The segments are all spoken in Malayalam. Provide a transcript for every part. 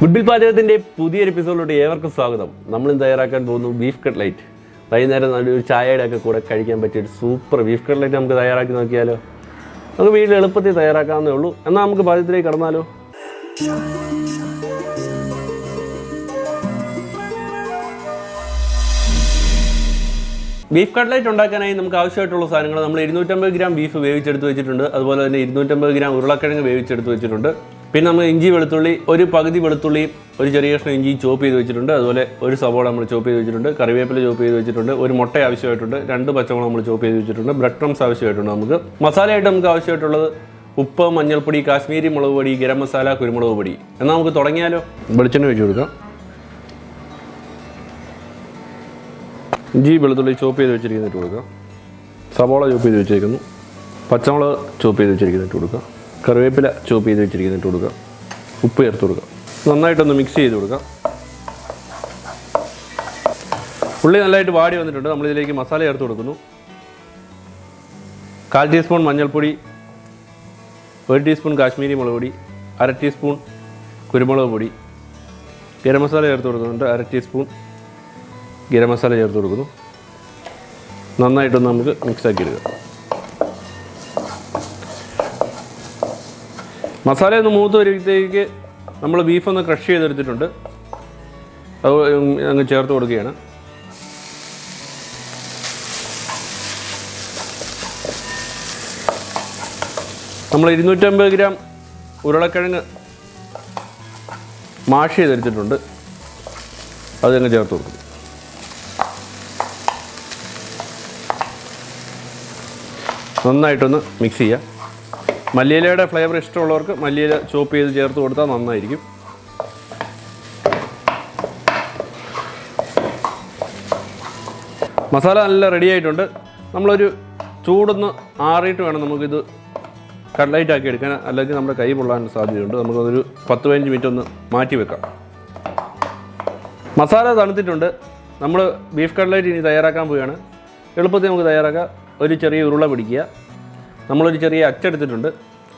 ഗുഡ്ബിൽ പാചകത്തിന്റെ പുതിയൊരു എപ്പിസോഡിലോട്ട് ഏവർക്കും സ്വാഗതം. നമ്മൾ തയ്യാറാക്കാൻ പോകുന്നു ബീഫ് കട്ട്ലൈറ്റ് വൈകുന്നേരം നല്ലൊരു ചായയുടെ ഒക്കെ കൂടെ കഴിക്കാൻ പറ്റിയ ഒരു സൂപ്പർ ബീഫ് കട്ട്ലൈറ്റ് നമുക്ക് തയ്യാറാക്കി നോക്കിയാലോ? നമുക്ക് വീട്ടിൽ എളുപ്പത്തിൽ തയ്യാറാക്കാവുന്നേ ഉള്ളൂ. എന്നാൽ നമുക്ക് പാചകത്തിലേക്ക് കടന്നാലോ? ബീഫ് കട്ട്ലൈറ്റ് ഉണ്ടാക്കാനായി നമുക്ക് ആവശ്യമായിട്ടുള്ള സാധനങ്ങൾ നമ്മൾ ഇരുന്നൂറ്റമ്പത് ഗ്രാം ബീഫ് വേവിച്ചെടുത്ത് വെച്ചിട്ടുണ്ട്. അതുപോലെ തന്നെ ഇരുന്നൂറ്റമ്പത് ഗ്രാം ഉരുളക്കിഴങ്ങ് വേവിച്ചെടുത്ത് വെച്ചിട്ടുണ്ട്. പിന്നെ നമ്മൾ ഇഞ്ചി വെളുത്തുള്ളി ഒരു പകുതി വെളുത്തുള്ളി ഒരു ചെറിയ കഷ്ണം ഇഞ്ചി ചോപ്പ് ചെയ്ത് വെച്ചിട്ടുണ്ട്. അതുപോലെ ഒരു സവോള നമ്മൾ ചോപ്പ് ചെയ്ത് വെച്ചിട്ടുണ്ട്. കറിവേപ്പില ചോപ്പ് ചെയ്ത് വെച്ചിട്ടുണ്ട്. ഒരു മുട്ട ആവശ്യമായിട്ടുണ്ട്. രണ്ട് പച്ചമുളക് നമ്മൾ ചോപ്പ് ചെയ്ത് വെച്ചിട്ടുണ്ട്. ബ്രെഡ് ക്രംസ് ആവശ്യമായിട്ടുണ്ട് നമുക്ക്. മസാലയായിട്ട് നമുക്ക് ആവശ്യമായിട്ടുള്ളത് ഉപ്പ് മഞ്ഞൾപ്പൊടി കാശ്മീരി മുളക് പൊടി ഗരം മസാല കുരുമുളക് പൊടി. എന്നാൽ നമുക്ക് തുടങ്ങിയാലോ? വെളിച്ചെണ്ണ വെച്ച് കൊടുക്കാം. ഇഞ്ചി വെളുത്തുള്ളി ചോപ്പ് ചെയ്ത് വെച്ചിരിക്കുന്നിട്ട് കൊടുക്കുക സവോള ചോപ്പ് ചെയ്ത് വെച്ചിരിക്കുന്നു. പച്ചമുളക് ചോപ്പ് ചെയ്ത് വെച്ചിരിക്കുന്നിട്ട് കൊടുക്കുക കറിവേപ്പില ചോപ്പ് ചെയ്ത് വെച്ചിരിക്കുന്നിട്ട് കൊടുക്കുക ഉപ്പ് ചേർത്ത് കൊടുക്കുക നന്നായിട്ടൊന്ന് മിക്സ് ചെയ്ത് കൊടുക്കാം. ഉള്ളി നല്ലതായിട്ട് വാടി വന്നിട്ടുണ്ട്. നമ്മളിതിലേക്ക് മസാല ചേർത്ത് കൊടുക്കുന്നു. കാൽ ടീസ്പൂൺ മഞ്ഞൾപ്പൊടി ഒരു ടീസ്പൂൺ കാശ്മീരി മുളക് പൊടി അര ടീസ്പൂൺ കുരുമുളക് പൊടി. ഗരം മസാല ചേർത്ത് കൊടുക്കുന്നുണ്ട്. അര ടീസ്പൂൺ ഗരം മസാല ചേർത്ത് കൊടുക്കുന്നു. നന്നായിട്ടൊന്ന് നമുക്ക് മിക്സാക്കി എടുക്കുക മസാല ഒന്ന് മൂത്ത് വരുമ്പോഴത്തേക്ക് നമ്മൾ ബീഫ് ഒന്ന് ക്രഷ് ചെയ്തെടുത്തിട്ടുണ്ട്. അത് അങ്ങ് ചേർത്ത് കൊടുക്കുകയാണ്. നമ്മൾ ഇരുന്നൂറ്റമ്പത് ഗ്രാം ഉരുളക്കിഴങ്ങ് മാഷ് ചെയ്തെടുത്തിട്ടുണ്ട്. അത് അങ്ങ് ചേർത്ത് കൊടുക്കും. നന്നായിട്ടൊന്ന് മിക്സ് ചെയ്യുക മല്ലിയിലയുടെ ഫ്ലേവർ ഇഷ്ടമുള്ളവർക്ക് മല്ലിയില ചോപ്പ് ചെയ്ത് ചേർത്ത് കൊടുത്താൽ നന്നായിരിക്കും. മസാല നല്ല റെഡി ആയിട്ടുണ്ട്. നമ്മളൊരു ചൂടൊന്ന് ആറിയിട്ട് വേണം നമുക്കിത് കട്ട്ലൈറ്റ് ആക്കി എടുക്കാൻ. അല്ലെങ്കിൽ നമ്മുടെ കൈ പൊള്ളാൻ സാധ്യതയുണ്ട്. നമുക്കതൊരു പത്ത് പതിനഞ്ച് മിനിറ്റ് ഒന്ന് മാറ്റി വെക്കാം. മസാല തണുത്തിട്ടുണ്ട്. നമ്മൾ ബീഫ് കട്ട്ലൈറ്റ് ഇനി തയ്യാറാക്കാൻ പോവുകയാണ്. എളുപ്പത്തിൽ നമുക്ക് തയ്യാറാക്കാം. ഒരു ചെറിയ ഉരുള പിടിക്കുക. നമ്മളൊരു ചെറിയ അച്ചെടുത്തിട്ടുണ്ട്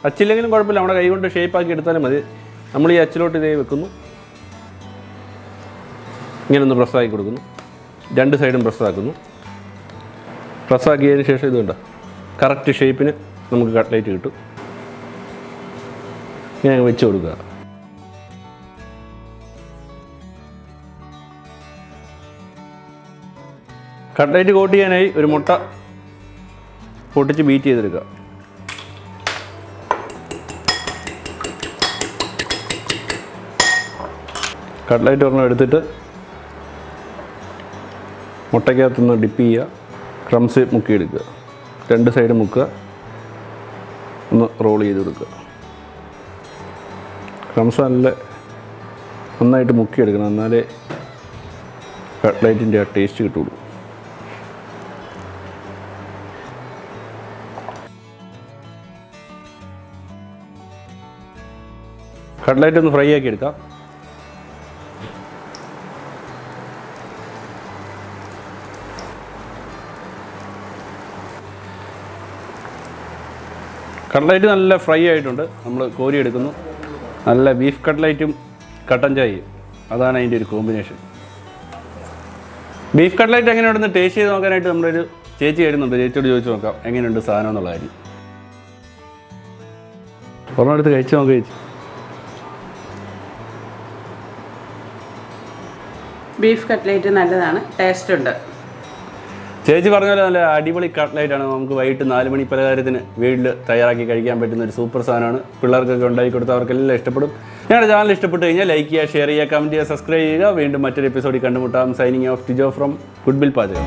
അച്ചില്ലെങ്കിലും കുഴപ്പമില്ല. നമ്മുടെ കൈ കൊണ്ട് ഷേപ്പാക്കി എടുത്താലും മതി. നമ്മൾ ഈ അച്ചിലോട്ട് ഇതേ വെക്കുന്നു. ഇങ്ങനെ ഒന്ന് പ്രസ്സാക്കി കൊടുക്കുന്നു. രണ്ട് സൈഡും പ്രസ്സാക്കുന്നു പ്രസ്സാക്കിയതിന് ശേഷം ഇതുണ്ട് കറക്റ്റ് ഷേപ്പിന് നമുക്ക് കട്ട്ലേറ്റ് കിട്ടും. ഇങ്ങനെ വെച്ച് കൊടുക്കുക. കട്ട്ലേറ്റ് കോട്ട് ചെയ്യാനായി ഒരു മുട്ട പൊട്ടിച്ച് ബീറ്റ് ചെയ്തെടുക്കുക. കട്ട്ലൈറ്റ് ഒരെണ്ണം എടുത്തിട്ട് മുട്ടയ്ക്കകത്തുനിന്ന് ഡിപ്പ് ചെയ്യുക. ക്രംസ് മുക്കിയെടുക്കുക. രണ്ട് സൈഡ് മുക്കുക. ഒന്ന് റോൾ ചെയ്ത് കൊടുക്കുക. ക്രംസ് നല്ല നന്നായിട്ട് മുക്കിയെടുക്കണം. എന്നാലേ കട്ട്ലൈറ്റിന്റെ ആ ടേസ്റ്റ് കിട്ടുള്ളൂ. കട്ട്ലൈറ്റ് ഒന്ന് ഫ്രൈ ആക്കി എടുക്കാം. കട്ട്ലൈറ്റ് നല്ല ഫ്രൈ ആയിട്ടുണ്ട്. നമ്മൾ കോരി എടുക്കുന്നു. നല്ല ബീഫ് കട്ട്ലൈറ്റും കട്ടൻ ചായയും. അതാണ് അതിന്റെ ഒരു കോമ്പിനേഷൻ. ബീഫ് കട്ട്ലൈറ്റ് എങ്ങനെയുണ്ടെന്ന് ടേസ്റ്റ് ചെയ്ത് നോക്കാനായിട്ട് നമ്മളൊരു ചേച്ചി വരുന്നുണ്ട്. ചേച്ചിയോട് ചോദിച്ചു നോക്കാം. എങ്ങനെയുണ്ട് സാധനം എന്നുള്ള കാര്യം. ഒരെണ്ണം എടുത്ത് കഴിച്ച് നോക്കുക ചേച്ചി. ബീഫ് കട്ട്ലേറ്റ് നല്ലതാണ്. ടേസ്റ്റ് ഉണ്ട്. ചേച്ചി പറഞ്ഞ പോലെ നല്ല അടിപൊളി കട്ട്ലൈറ്റ് ആണ്. നമുക്ക് വൈകിട്ട് നാല് മണി പലഹാരത്തിന് വീട്ടിൽ തയ്യാറാക്കി കഴിക്കാൻ പറ്റുന്ന ഒരു സൂപ്പർ സാധനമാണ്. പിള്ളേർക്കൊക്കെ ഉണ്ടാക്കി കൊടുത്താൽ അവർക്കെല്ലാം ഇഷ്ടപ്പെടും. ഞങ്ങളുടെ ചാനൽ ഇഷ്ടപ്പെട്ട് കഴിഞ്ഞാൽ ലൈക്ക് ചെയ്യുക ഷെയർ ചെയ്യുക കമന്റ് ചെയ്യുക സബ്സ്ക്രൈബ് ചെയ്യുക. വീണ്ടും മറ്റൊരു എപ്പിസോഡിൽ കണ്ടുമുട്ടാം. Signing off Tijo from good bill പാചകം